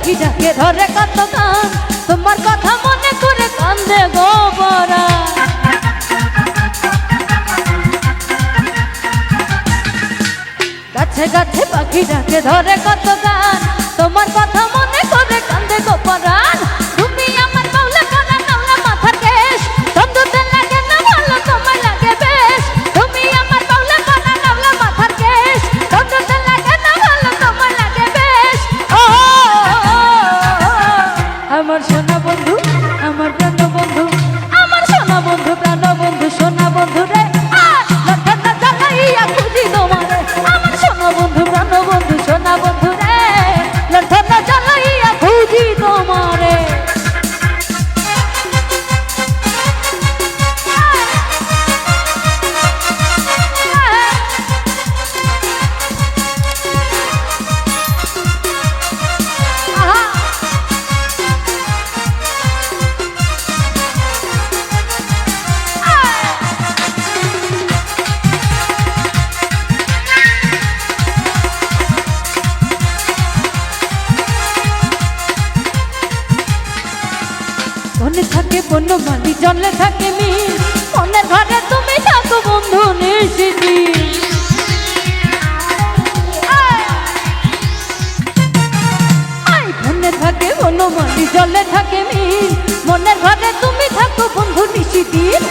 পাখি ডাকে ধরে কত গান, তোমার কথা মনে করে কান্দে গোবরা গাছে গাছে পাখি ডাকে ধরে কত গান, তোমার কথা মনে করে আমার সোনা বন্ধু আমার বনে থাকে বনমালি, জলে থাকে মিল মনে ধরে তুমি থাকো বন্ধু নির্শিদিন থাকে বনমালি, জলে থাকে মিল মনে ধরে তুমি থাকো বন্ধু নিশিদিন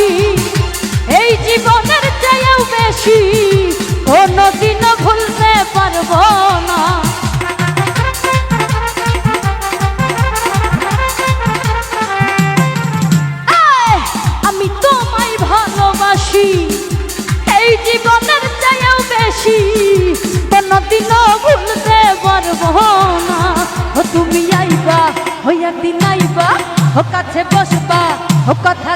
বেশি, এই জীবনের চেয়েও বেশি, কোনদিনও ভুলতে পারব না। আমি তোমায় ভালোবাসি, এই জীবনের চেয়েও বেশি, কোনদিনও ভুলতে পারব না। তুমি আইবা হইয়া দিন আইবা, ও কাছে বসবা, ও কথা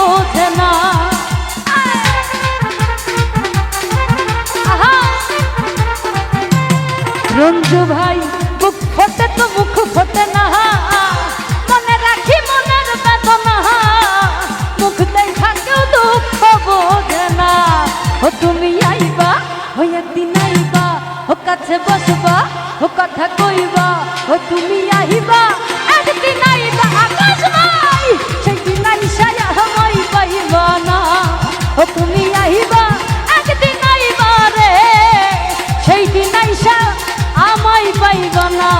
বোঝে না। রঞ্জু ভাই, মুখ ফোটে তো মুখ ফোটে না। মনে রাখি মনের বেদনা। মুখ দেখা কেউ দুঃখ বোঝে না। ও তুমি আইবা হইয়া দিন আইবা ও কাছে বসবা, ও কথা কইবা। আশা আমায় পাইব না।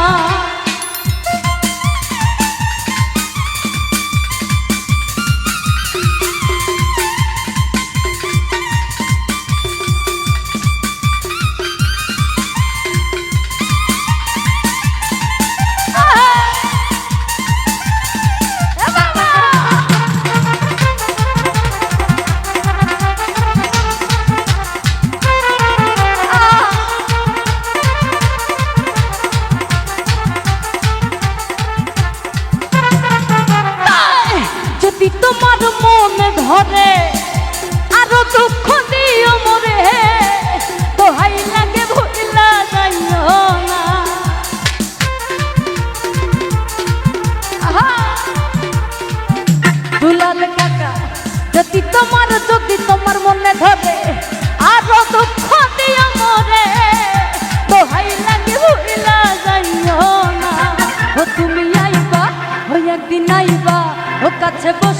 to push.